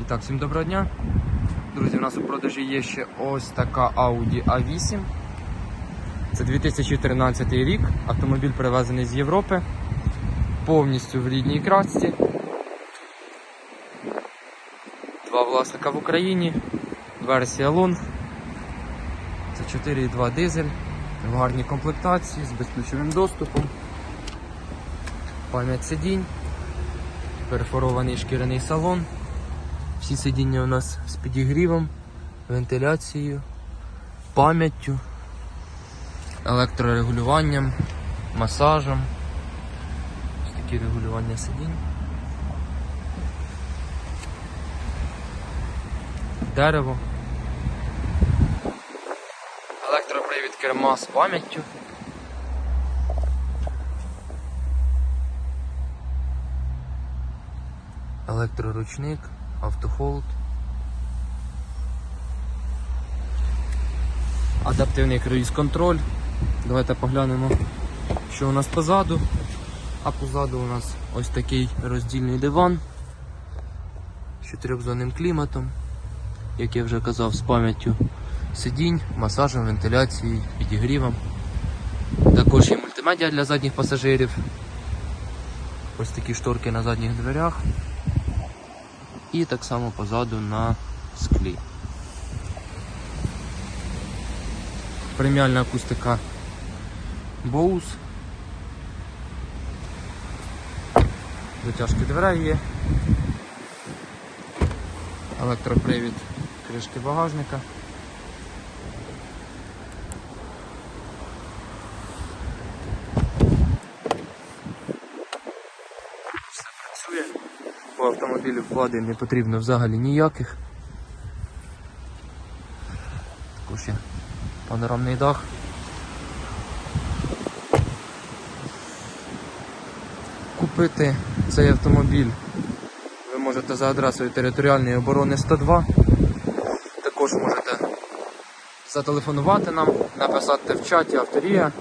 І так, всім доброго дня. Друзі, у нас у продажі є ще ось така Audi A8. Це 2013 рік. Автомобіль привезений з Європи. Повністю в рідній красці. Два власника в Україні. Версія Лон. Це 4,2 дизель. В гарній комплектації з безключовим доступом. Пам'ять сидінь. Перфорований шкіряний салон. Всі сидіння у нас з підігрівом, вентиляцією, пам'яттю, електрорегулюванням, масажем. Ось такі регулювання сидінь. Дерево. Електропривід керма з пам'яттю. Електроручник, автохолд. Адаптивний круїз-контроль. Давайте поглянемо, що у нас позаду. А позаду у нас ось такий роздільний диван з чотирьохзонним кліматом, як я вже казав, з пам'яттю сидінь, масажем, вентиляцією, підігрівом. Також є мультимедіа для задніх пасажирів. Ось такі шторки на задніх дверях і так само позаду на склі. Преміальна акустика Bose. Затяжки дверей є. Електропривід кришки багажника. По автомобілю вкладень не потрібно взагалі ніяких. Також є панорамний дах. Купити цей автомобіль ви можете за адресою територіальної оборони 102. Також можете зателефонувати нам, написати в чаті авторія.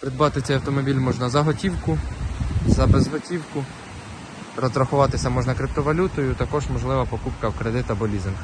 Придбати цей автомобіль можна за готівку, за безготівку. Розрахуватися можна криптовалютою, також можлива покупка в кредит або лізинг.